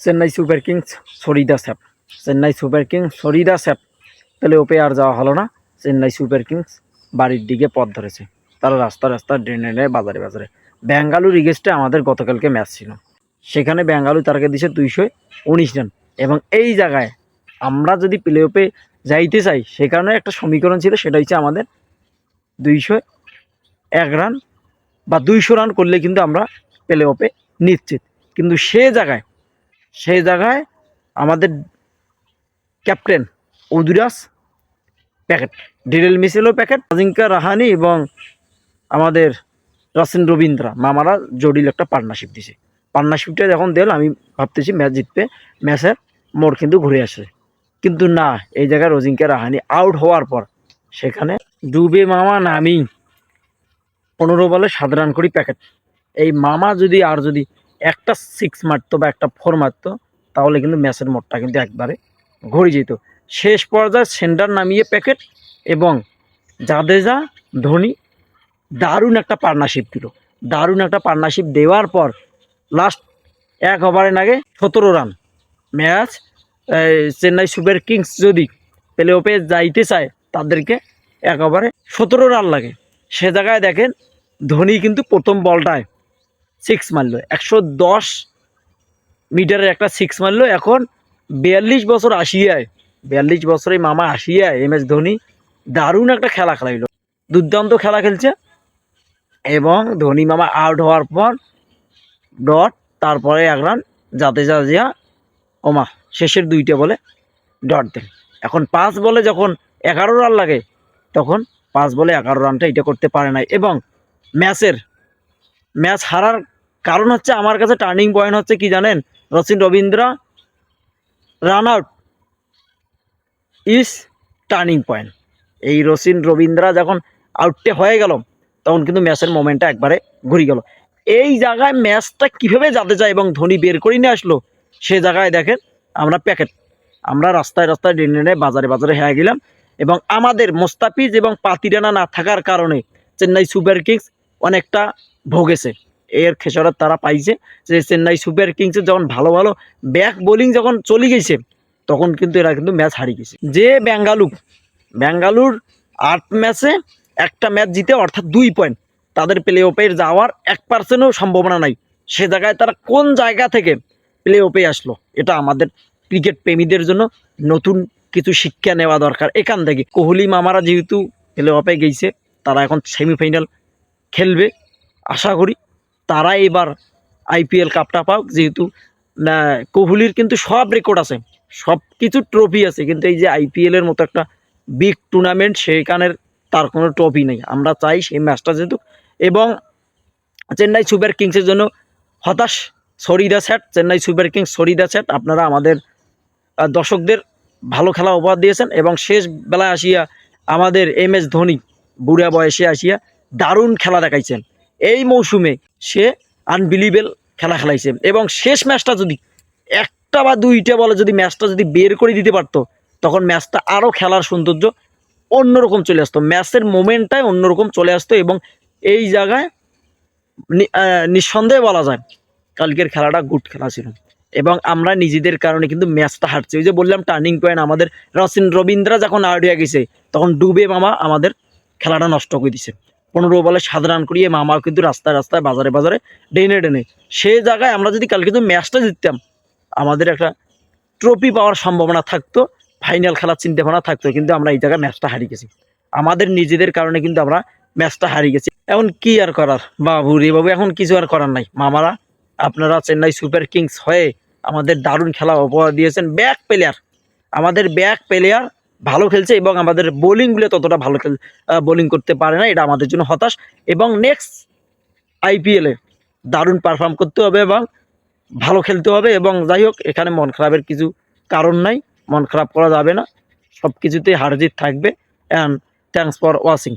Chennai super Kings সরিদা স্যাপ Chennai super Kings সরিদা স্যাপ তাহলে ওপে আর যাওয়া হলো না। চেন্নাই সুপার কিংস বাড়ির দিকে পথ ধরেছে। তারা রাস্তা রাস্তা ড্রেনে বাজারে বাজারে। ব্যাঙ্গালুর ইগেস্টে আমাদের গতকালকে ম্যাচ ছিল। সেখানে ব্যাঙ্গালুর তারকে দিছে দুইশো উনিশ রান এবং এই জায়গায় আমরা যদি প্লে অফে যাইতে চাই সেখানে একটা সমীকরণ ছিল, সেটা হচ্ছে আমাদের দুইশো এক রান বা দুইশো রান করলে কিন্তু আমরা প্লে অফে নিশ্চিত। কিন্তু সে জায়গায় সেই জায়গায় আমাদের ক্যাপ্টেন উদুরাস প্যাকেট, ডিরেল মিসেলও প্যাকেট, আজিঙ্কা রাহানি এবং আমাদের রাসেন রবীন্দ্রা, মামারা জটিল একটা পার্টনারশিপ দিছে। পার্টনারশিপটা যখন দিল, আমি ভাবতেছি ম্যাচ জিতবে, ম্যাচের মোড় কিন্তু ঘুরে আসে কিন্তু না, এই জায়গায় রজিঙ্কা রাহানি আউট হওয়ার পর সেখানে ডুবে মামা নামি, পনেরো বলে সাত রান করি প্যাকেট। এই মামা যদি আর যদি একটা সিক্স মারতো বা একটা ফোর মারতো, তাহলে কিন্তু ম্যাচের মোড়টা কিন্তু একবারে ঘুরে যেত। শেষ পর্যায়ে সেন্টার নামিয়ে প্যাকেট এবং জাদেজা, ধোনি দারুণ একটা পার্টনারশিপ দিল। দারুণ একটা পার্টনারশিপ দেওয়ার পর লাস্ট এক ওভারের আগে সতেরো run match Chennai Super Kings যদি প্লে অফে যাইতে চায়, তাদেরকে এক ওভারে সতেরো রান লাগে। সে জায়গায় দেখেন, ধোনি কিন্তু প্রথম বলটায় সিক্স মারলো। একশো দশ মিটারের একটা সিক্স মারলো। এখন বিয়াল্লিশ বছর আসিয়ায়, বিয়াল্লিশ বছরে মামা আসিয়ায়, এম এস ধোনি দারুণ একটা খেলা খেলাইলো। দুর্দান্ত খেলা খেলছে। এবং ধোনি মামা আউট হওয়ার পর ডট, তারপরে এক রান যাতে যা ওমা, শেষের দুইটা বলে ডট দেন এখন পাঁচ বলে যখন এগারো রান লাগে, তখন পাঁচ বলে এগারো রানটা এটা করতে পারে নাই। এবং ম্যাচের ম্যাচ হারার কারণ হচ্ছে আমার কাছে টার্নিং পয়েন্ট হচ্ছে কি জানেন? Rachin Ravindra, run out is turning point. এই রচিন রবীন্দ্রা যখন আউটটে হয়ে গেল, তখন কিন্তু ম্যাচের মোমেন্টটা একবারে ঘুরে গেল। এই জায়গায় ম্যাচটা কীভাবে যেতে যায় এবং ধোনি বের করে নিয়ে আসলো, সে জায়গায় দেখেন আমরা প্যাকেট। আমরা রাস্তায় রাস্তায় ডেনে ডেনে বাজারে বাজারে হয়ে গেলাম এবং আমাদের মোস্তাফিজ এবং পাতিরানা না থাকার কারণে চেন্নাই সুপার কিংস অনেকটা ভোগেছে। এর খেসারত তারা পাইছে যে চেন্নাই সুপার কিংসের যখন ভালো ভালো ব্যাক বোলিং যখন চলে গেছে, তখন কিন্তু এরা কিন্তু ম্যাচ হারিয়ে গেছে। যে বেঙ্গালুর বেঙ্গালুর আট ম্যাচে একটা ম্যাচ জিতে অর্থাৎ দুই পয়েন্ট তাদের প্লে অফের যাওয়ার এক পার্সেন্টও সম্ভাবনা নাই। সে জায়গায় তারা কোন জায়গা থেকে প্লে অফে আসলো, এটা আমাদের ক্রিকেট প্রেমীদের জন্য নতুন কিছু শিক্ষা নেওয়া দরকার। এখান থেকে কোহলি মামারা যেহেতু প্লে অফে গেছে, তারা এখন সেমিফাইনাল খেলবে। আশা করি তারা এবার আইপিএল কাপটা পাক। যেহেতু কোহলির কিন্তু সব রেকর্ড আছে। সব কিছু ট্রফি আছে। কিন্তু এই যে আইপিএলের মতো একটা বিগ টুর্নামেন্ট সেখানের তার কোনো ট্রফি নেই। আমরা চাই সেই ম্যাচটা যেহেতু। এবং চেন্নাই সুপার কিংসের জন্য হতাশ সরিদা স্যাট চেন্নাই সুপার কিংস সরিদা স্যাট আপনারা আমাদের দর্শকদের ভালো খেলা উপহার দিয়েছেন। এবং শেষ বেলায় আসিয়া আমাদের এম এস ধোনি বুড়া বয়সে আসিয়া দারুণ খেলা দেখাইছেন। এই মৌসুমে সে আনবিলিভেল খেলা খেলাইছে এবং শেষ ম্যাচটা যদি একটা বা দুইটা বলে যদি ম্যাচটা যদি বের করে দিতে পারতো, তখন ম্যাচটা আরও খেলার সৌন্দর্য অন্যরকম চলে আসতো। ম্যাচের মোমেন্টটাই অন্যরকম চলে আসতো এবং এই জায়গায় নিঃসন্দেহে বলা যায় কালকের খেলাটা গুড খেলা ছিল। এবং আমরা নিজেদের কারণে কিন্তু ম্যাচটা হারছি। ওই যে বললাম টার্নিং পয়েন্ট আমাদের রসিন রবীন্দ্রা যখন আউট হয়ে গেছে, তখন ডুবে মামা আমাদের খেলাটা নষ্ট করে দিছে। পনেরো বলে সাত রান করিয়ে মামা কিন্তু রাস্তায় রাস্তায়, বাজারে বাজারে ডেনে ডেনে সেই জায়গায় আমরা যদি কালকে কিন্তু ম্যাচটা জিততাম, আমাদের একটা ট্রফি পাওয়ার সম্ভাবনা থাকতো ফাইনাল খেলার চিন্তা ভাবনা থাকতো, কিন্তু আমরা এই জায়গায় ম্যাচটা হারিয়ে গেছি। আমাদের নিজেদের কারণে কিন্তু আমরা ম্যাচটা হারিয়ে গেছি। এখন কি আর করার? বাবু রে বাবু, এখন কিছু আর করার নাই। মামারা, আপনারা চেন্নাই সুপার কিংস হয়ে আমাদের দারুণ খেলা উপহার দিয়েছেন, ব্যাক প্লেয়ার আমাদের ব্যাক প্লেয়ার ভালো খেলছে এবং আমাদের বোলিংগুলো ততটা ভালো খেল বোলিং করতে পারে না, এটা আমাদের জন্য হতাশ। এবং নেক্সট আইপিএলে দারুণ পারফর্ম করতে হবে এবং ভালো খেলতে হবে এবং যাই হোক, এখানে মন খারাপের কিছু কারণ নাই, মন খারাপ করা যাবে না। সব কিছুতেই হার জিত থাকবে। And thanks for watching